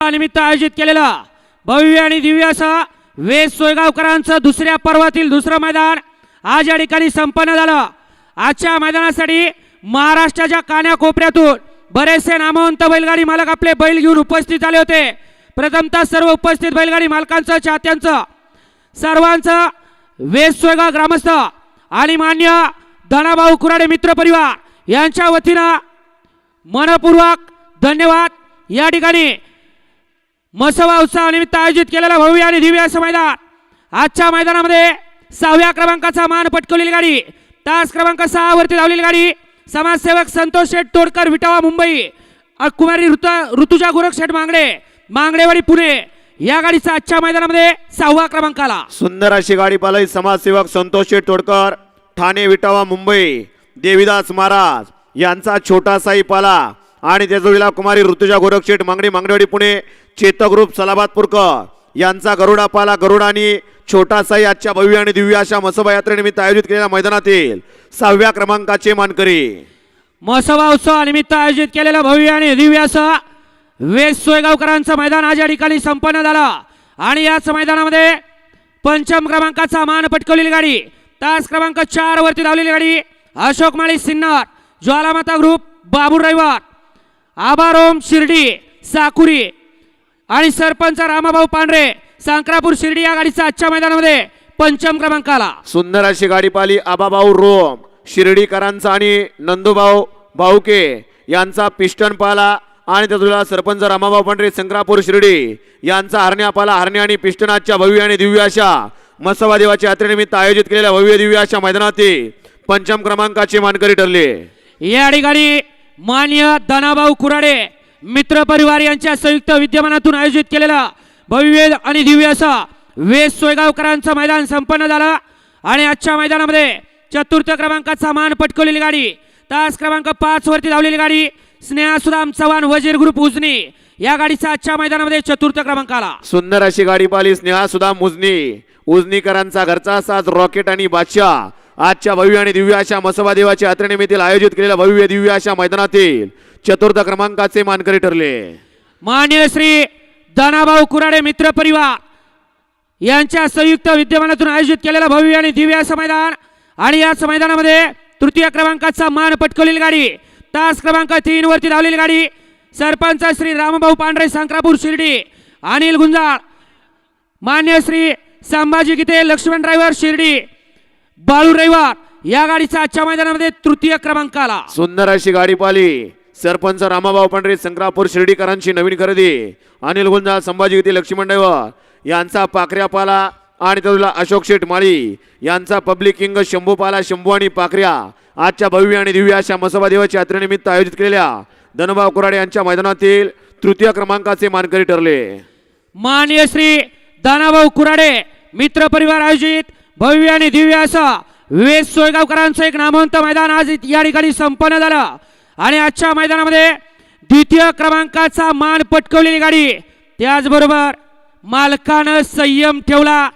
निमित्त आयोजित केलेला भव्य आणि दिव्य असा वेस सोयगावकरांचं दुसऱ्या पर्वातील दुसरं मैदान आज या ठिकाणी संपन्न झालं. आजच्या मैदानासाठी महाराष्ट्राच्या कान्याकोपऱ्यातून बरेचसे नामवंत बैलगाडी मालक आपले बैल घेऊन उपस्थित झाले होते. प्रथमतः सर्व उपस्थित बैलगाडी मालकांचं चाहत्यांचं सर्वांचं वेस सोयगाव ग्रामस्थ आणि मान्य धनाभाऊ कुराडे मित्र परिवार यांच्या वतीनं मनपूर्वक धन्यवाद. या ठिकाणी मसवा उत्सवानिमित्त आयोजित केलेला भव्य आणि दिव्य असं मैदान. आजच्या मैदानामध्ये सहाव्या क्रमांकाचा मान पटकवलेली गाडी तास क्रमांक सहा वरती धावलेली गाडी समाजसेवक संतोष शेठ तोडकर विटावा मुंबई कुमारी ऋतु ऋतुजा गोरख शेठ मांगडे मांगडेवाडी पुणे. या गाडीचा आजच्या मैदानामध्ये सहावा क्रमांक आला सुंदर अशी गाडी पालई समाजसेवक संतोष शेठ तोडकर ठाणे विटावा मुंबई देविदास महाराज यांचा छोटा पाला आणि त्याजोडीला कुमारी ऋतुजा गोरखशेठ मांगडी मांगडेवाडी पुणे चेतक ग्रुप सलाबादपूरकर यांचा गरुडा पाला गरुडा आणि छोटा साई आजच्या भव्य आणि दिव्य अशा मसोबा यात्रेनिमित्त आयोजित केलेल्या मैदानातील सहाव्या क्रमांकाचे मानकरी. महोत्सवा उत्सवानिमित्त आयोजित केलेल्या भव्य आणि दिव्य असं वेस्ट सोयगावकरांचं मैदान आज या ठिकाणी संपन्न झालं. आणि याच मैदानामध्ये पंचम क्रमांकाचा मान पटकवलेली गाडी तास क्रमांक चार वरती धावलेली गाडी अशोक माळी सिन्नर ज्वालामाता ग्रुप बाबू रविवार. आबारोम शिर्डी साकुरी आणि सरपंच रामाभाऊ पांढरे सांक्रापूर शिर्डी या गाडीचा आजच्या मैदानामध्ये पंचम क्रमांक आला सुंदर अशी गाडी पाली आबाभाऊ रोम शिर्डीकरांचा आणि नंदूभाऊ भाऊके यांचा पिस्टन पाला आणि त्याजोडीला सरपंच रामाभाऊ पांढरे संक्रापूर शिर्डी यांचा हरण्या पाला हरण्या आणि पिस्टनाच्या भव्य आणि दिव्य अशा मसवा देवाच्या यात्रेनिमित्त आयोजित केलेल्या भव्य दिव्य अशा मैदानातील पंचम क्रमांकाचे मानकरी ठरले. या ठिकाणी मान्य धनाभाऊ कुराडे मित्र परिवार यांच्या संयुक्त विद्यमानातून आयोजित केलेला भव्य आणि दिव्य असा वेस सोयगावकरांचं मैदान संपन्न झालं. आणि आजच्या मैदानामध्ये चतुर्थ क्रमांकाचा मान पटकवलेली गाडी तास क्रमांक पाच वरती धावलेली गाडी स्नेहा सुदाम चव्हाण वजीर ग्रुप उजनी या गाडीचा आजच्या मैदानामध्ये चतुर्थ क्रमांक आला. सुंदर अशी गाडी पाली स्नेहा सुदाम उजनी. उजनीकरांचा घरचा साज रॉकेट आणि बादशाह. आजच्या भव्य आणि दिव्य अशा मसबा देवाच्या यात्रेनिमित्त आयोजित केलेल्या भव्य दिव्य अशा मैदानातील चतुर्थ क्रमांकाचे मानकरी ठरले. मान्य श्री धनाभाऊ कुराडे मित्र परिवार यांच्या संयुक्त विद्यमानातून आयोजित केलेलं भव्य आणि दिव्य असं मैदान आणि याच मैदानामध्ये तृतीय क्रमांकाचा मान पटकवलेली गाडी तास क्रमांक तीन वरती धावलेली गाडी सरपंच श्री रामभाऊ पांढरे सांक्रापूर शिर्डी अनिल गुंजाळ मान्य श्री संभाजी गीते लक्ष्मण ड्रायव्हर शिर्डी बाळू रविवार या गाडीचा आजच्या मैदानामध्ये तृतीय क्रमांक आला सुंदर अशी गाडी पाली सरपंच रामाभाऊ पांढरे संक्रापूर शिर्डीकरांची नवीन खरेदी. अनिल गुंजाळ संभाजी गीते लक्ष्मण ड्रायव्हर यांचा पाखऱ्या पाला आणि त्याला अशोक शेठ माळी. यांचा पब्लिक किंग शंभू पाला शंभू आणि पाखऱ्या. आजच्या भव्य आणि दिव्य अशा मसोबा देवाच्या यात्रेनिमित्त आयोजित केलेल्या धनभाव कुराडे यांच्या मैदानातील तृतीय क्रमांकाचे मानकरी ठरले. मान्य श्री दानाभाऊ कुराडे मित्र परिवार आयोजित भव्य आणि दिव्य असं वेस सोयगावकरांचं एक नामवंत मैदान आज या ठिकाणी संपन्न झालं. आणि आजच्या मैदानामध्ये द्वितीय क्रमांकाचा मान पटकवलेली गाडी. त्याचबरोबर मालकानं संयम ठेवला.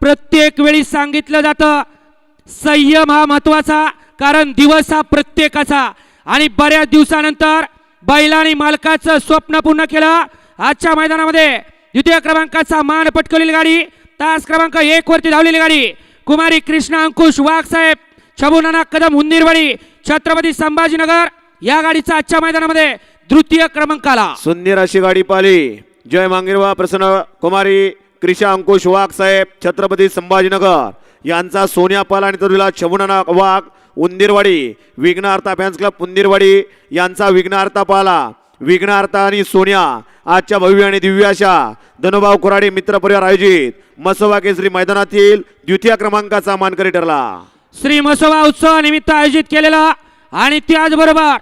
प्रत्येक वेळी सांगितलं जातं संयम हा महत्त्वाचा कारण दिवस हा प्रत्येकाचा. आणि बऱ्याच दिवसानंतर बैलाने मालकाचं स्वप्न पूर्ण केलं. आजच्या मैदानामध्ये द्वितीय क्रमांकाचा मान पटकवलेली गाडी तास क्रमांक एक वरती धावलेली गाडी. कुमारी कृष्णा अंकुश वाघ साहेब छबुनाना कदम हुंदीरवाडी छत्रपती संभाजीनगर या गाडीचा आजच्या मैदानामध्ये तृतीय क्रमांक आला सुंदर अशी गाडी पाली जय मांगिरवा प्रसन्न कुमारी क्रिशा अंकुश वाघ साहेब छत्रपती संभाजीनगर. यांचा सोन्या पाल आणि तरुला छबुनाना वाघ उंदीरवाडी विघ्नार्था फॅन्स क्लब उंदीरवाडी यांचा विघ्नार्था पाला. विघ्नार्था आणि सोन्या आजच्या भव्य आणि दिव्याशा धनुभाव कुराडे मित्रपरिवार आयोजित मसोबा केसरी मैदानातील द्वितीय क्रमांकाचा मानकरी ठरला. श्री मसोबा उत्सवानिमित्त आयोजित केलेला आणि त्याचबरोबर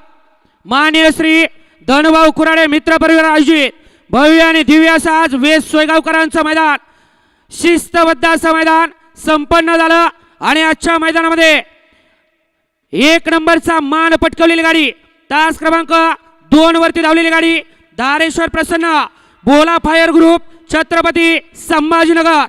मान्य श्री धनुभाऊ कुराडे मित्र परिवार आयोजित भव्य आणि दिव्याशा आज वेस सोयगावकरांचं मैदान शिस्तबद्ध असं मैदान संपन्न झालं आणि आजच्या मैदानामध्ये एक नंबरचा मान पटकवलेली गाडी तास क्रमांक दोन वरती धावलेली गाडी. धारेश्वर प्रसन्न. बोला फायर ग्रुप छत्रपती संभाजीनगर.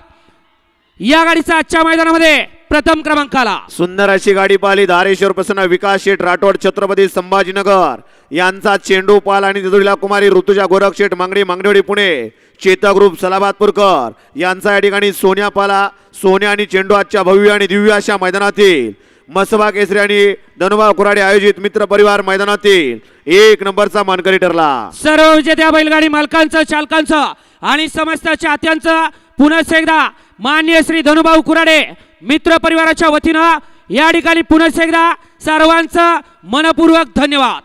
या गाडीचा आजच्या मैदानामध्ये प्रथम क्रमांकाला. सुंदर अशी गाडी पाहिली. धारेश्वर प्रसन्न विकास शेठ राठोड छत्रपती संभाजीनगर. यांचा चेंडू पाल आणि तिथुरीला कुमारी ऋतुजा गोरख शेठ मांगडी मांगडेवाडी पुणे. चेता ग्रुप सलाबादपूरकर यांचा या ठिकाणी सोन्या पाला सोन्या आणि चेंडू आजच्या भव्य आणि दिव्य अशा मैदानातील मसबा केसरी आणि धनुभाव कुराडे आयोजित मित्र परिवार मैदानातील एक नंबरचा मानकरी ठरला. सर्व विजेत्या बैलगाडी मालकांचं चालकांचं आणि समस्त चाहत्यांचं पुनः एकदा मान्य श्री धनुभाऊ कुराडे मित्र परिवाराच्या वतीनं या ठिकाणी पुनः एकदा सर्वांचं मनपूर्वक धन्यवाद.